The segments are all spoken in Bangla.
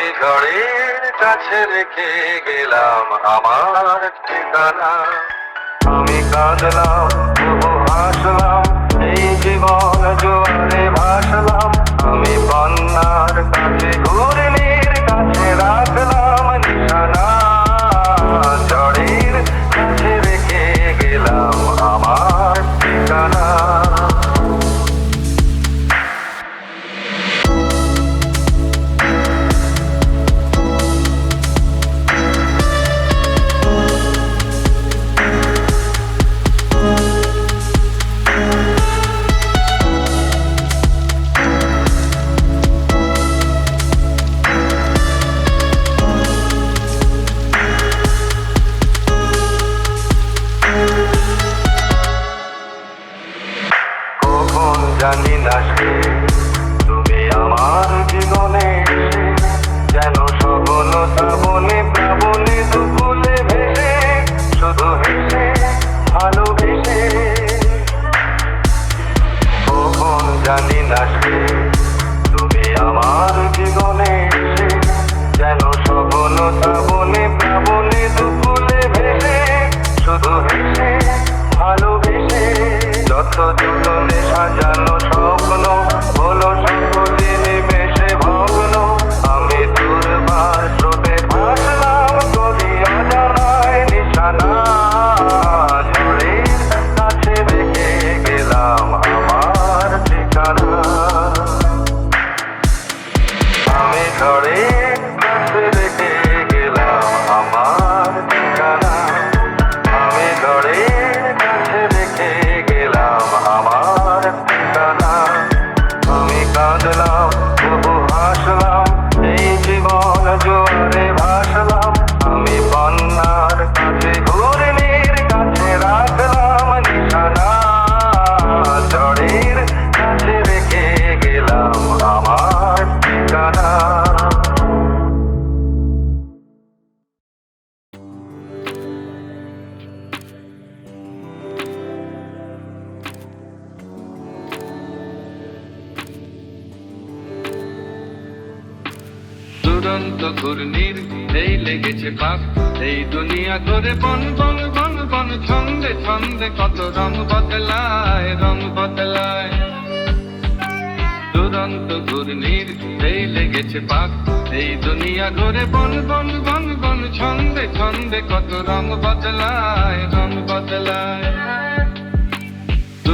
আমি ঘরের কাছে রেখে গেলাম আমার ঠিকানা। আমি কাঁদলাম, তবু হাসলাম, এই জীবন জোয়ারে ভাসলাম। আমি বন্যার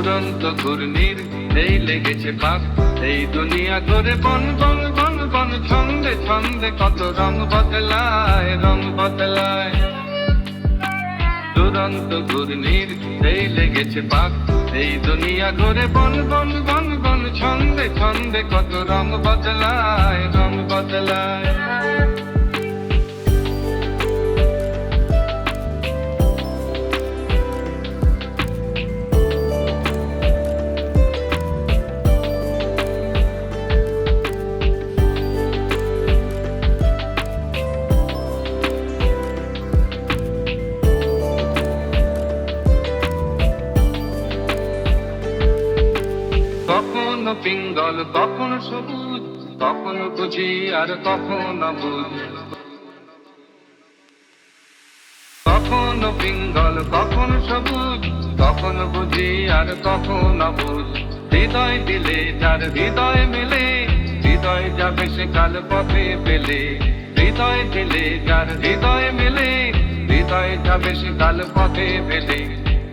দুরন্ত ঘূর্ণির, এই লেগেছে পাক এই দুনিয়া ঘুরে বন বন বন বন, ছন্দে ছন্দে কত রং বদলায় রং বদলায়। দুরন্ত ঘূর্ণির, এই লেগেছে পাক এই দুনিয়া ঘুরে বন বন বন বন, ছন্দে ছন্দে কত রং বদলায় রং বদলায়। পিঙ্গল, কখনো সবুজ, কখনো বুঝি আর কখনো বুঝ কখনো পিঙ্গল, কখনো সবুজ, কখনো বুঝি আর কখনো বুঝ হৃদয় দিলে যার হৃদয় মেলে, হৃদয় যাবে সে কাল পথে পেলে। হৃদয় দিলে যার হৃদয় মেলে, হৃদয় যাবে সে কাল পথে পেলে।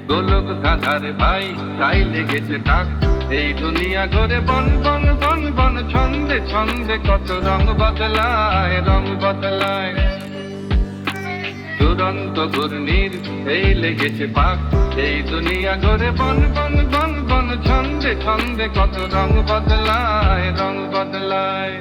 গোলক ধাঁধার ভাই তাই লেগেছে তাক এই দুনিয়া ঘরে বন বন বন বন, ছন্দে ছন্দে কত রং বদলায় রং বদলায়। দুরন্ত ঘূর্ণির এই লেগেছে পাক এই দুনিয়া ঘরে বন বন বন বন, ছন্দে ছন্দে কত রং বদলায় রং বদলায়।